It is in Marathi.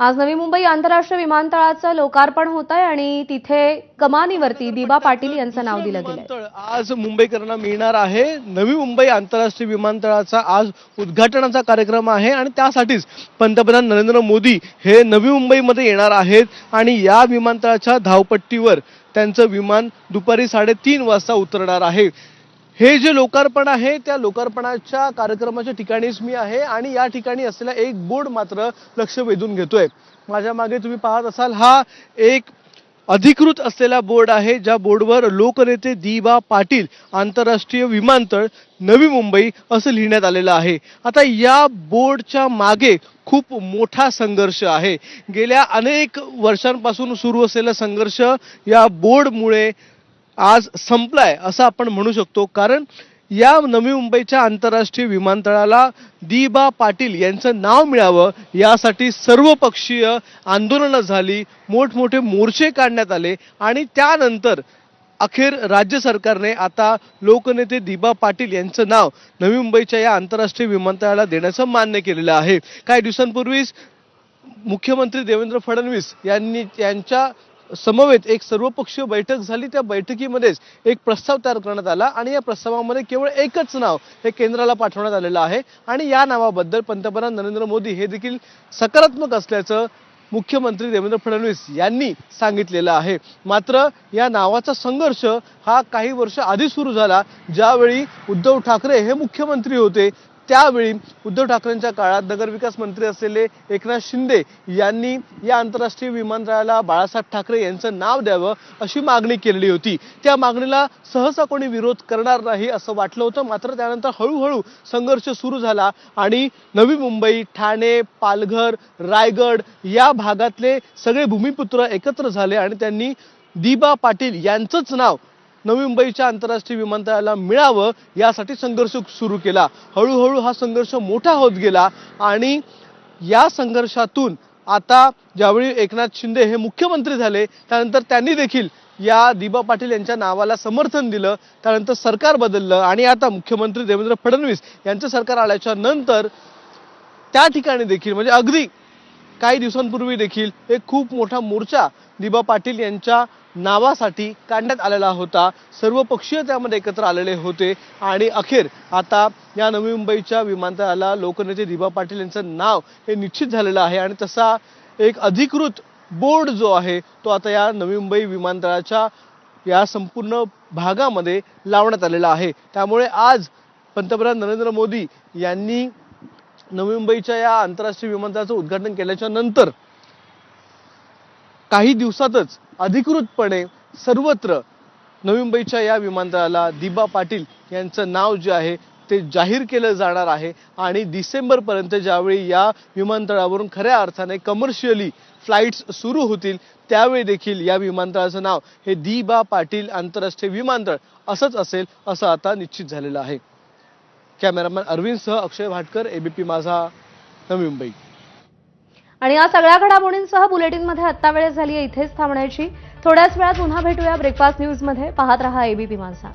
आज नवी मुंबई आंतरराष्ट्रीय विमानतळाचं लोकार्पण होत आहे आणि तिथे कमानीवरती दिबा पाटील यांचं नाव दिलं गेलं आज मुंबईकरांना मिळणार आहे. नवी मुंबई आंतरराष्ट्रीय विमानतळाचा आज उद्घाटनाचा कार्यक्रम आहे आणि त्यासाठीच पंतप्रधान नरेंद्र मोदी हे नवी मुंबईमध्ये येणार आहेत आणि या विमानतळाच्या धावपट्टीवर त्यांचं विमान दुपारी साडेतीन वाजता उतरणार आहे. हे जे लोकार्पण आहे त्या लोकार्पणाच्या कार्यक्रमाच्या ठिकाणीच मी आहे आणि या ठिकाणी असलेला एक बोर्ड मात्र लक्ष वेधून घेतोय. माझ्या मागे तुम्ही पाहत असाल हा एक अधिकृत असलेला बोर्ड आहे ज्या बोर्डवर लोकनेते दिबा पाटील आंतरराष्ट्रीय विमानतळ नवी मुंबई असं लिहिण्यात आलेलं आहे. आता या बोर्डच्या मागे खूप मोठा संघर्ष आहे. गेल्या अनेक वर्षांपासून सुरू असलेला संघर्ष या बोर्डमुळे आज संपलाय असं आपण म्हणू शकतो. कारण या नवी मुंबईच्या आंतरराष्ट्रीय विमानतळाला दिबा पाटील यांचं नाव मिळावं यासाठी सर्वपक्षीय आंदोलनं झाली मोठमोठे मोर्चे काढण्यात आले आणि त्यानंतर अखेर राज्य सरकारने आता लोकनेते दिबा पाटील यांचं नाव नवी मुंबईच्या या आंतरराष्ट्रीय विमानतळाला देण्याचं मान्य केलेलं आहे. काही दिवसांपूर्वीच मुख्यमंत्री देवेंद्र फडणवीस यांनी यांच्या समवेत एक सर्वपक्षीय बैठक झाली. त्या बैठकीमध्येच एक प्रस्ताव तयार करण्यात आला आणि या प्रस्तावामध्ये केवळ एकच नाव हे केंद्राला पाठवण्यात आलेलं आहे आणि या नावाबद्दल पंतप्रधान नरेंद्र मोदी हे देखील सकारात्मक असल्याचं मुख्यमंत्री देवेंद्र फडणवीस यांनी सांगितलेलं आहे. मात्र या नावाचा संघर्ष हा काही वर्ष आधी सुरू झाला. ज्यावेळी उद्धव ठाकरे हे मुख्यमंत्री होते त्यावेळी उद्धव ठाकरेंच्या काळात नगरविकास मंत्री असलेले एकनाथ शिंदे यांनी या आंतरराष्ट्रीय विमानतळाला बाळासाहेब ठाकरे यांचं नाव द्यावं अशी मागणी केलेली होती. त्या मागणीला सहसा कोणी विरोध करणार नाही असं वाटलं होतं. मात्र त्यानंतर हळूहळू संघर्ष सुरू झाला आणि नवी मुंबई ठाणे पालघर रायगड या भागातले सगळे भूमिपुत्र एकत्र झाले आणि त्यांनी दिबा पाटील यांचंच नाव नवी मुंबईच्या आंतरराष्ट्रीय विमानतळाला मिळावं यासाठी संघर्ष सुरू केला. हळूहळू हा संघर्ष मोठा होत गेला आणि या संघर्षातून आता ज्यावेळी एकनाथ शिंदे हे मुख्यमंत्री झाले त्यानंतर त्यांनी देखील या दिबा पाटील यांच्या नावाला समर्थन दिलं त्यानंतर सरकार बदललं आणि आता मुख्यमंत्री देवेंद्र फडणवीस यांचं सरकार आल्याच्यानंतर त्या ठिकाणी देखील म्हणजे अगदी काही दिवसांपूर्वी देखील एक खूप मोठा मोर्चा दिबा पाटील यांच्या नावासाठी काढण्यात आलेला होता. सर्व पक्षीय त्यामध्ये एकत्र आलेले होते. आणि अखेर आता या नवी मुंबईच्या विमानतळाला लोकनेते दिबा पाटील यांचं नाव हे निश्चित झालेलं आहे. आणि तसा एक अधिकृत बोर्ड जो आहे तो आता या नवी मुंबई विमानतळाच्या या संपूर्ण भागामध्ये लावण्यात आलेला आहे. त्यामुळे आज पंतप्रधान नरेंद्र मोदी यांनी नवी मुंबईच्या या आंतरराष्ट्रीय विमानतळाचं उद्घाटन केल्याच्यानंतर काही दिवसातच अधिकृतपणे सर्वत्र नवी मुंबईच्या या विमानतळाला दिबा पाटील यांचं नाव जे आहे ते जाहीर केलं जाणार आहे. आणि डिसेंबरपर्यंत ज्यावेळी या विमानतळावरून खऱ्या अर्थाने कमर्शियली फ्लाईट्स सुरू होतील त्यावेळी देखील या विमानतळाचं नाव हे दिबा पाटील आंतरराष्ट्रीय विमानतळ असंच असेल असं आता निश्चित झालेलं आहे. कॅमेरामॅन अरविंदसह अक्षय भाटकर एबीपी माझा नवी मुंबई. आणि या सगळ्या घडामोडींसह बुलेटिनमध्ये आत्ता वेळ झाली आहे इथेच थांबण्याची. थोड्याच वेळात पुन्हा भेटूया ब्रेकफास्ट न्यूजमध्ये. पाहत रहा एबीपी माझा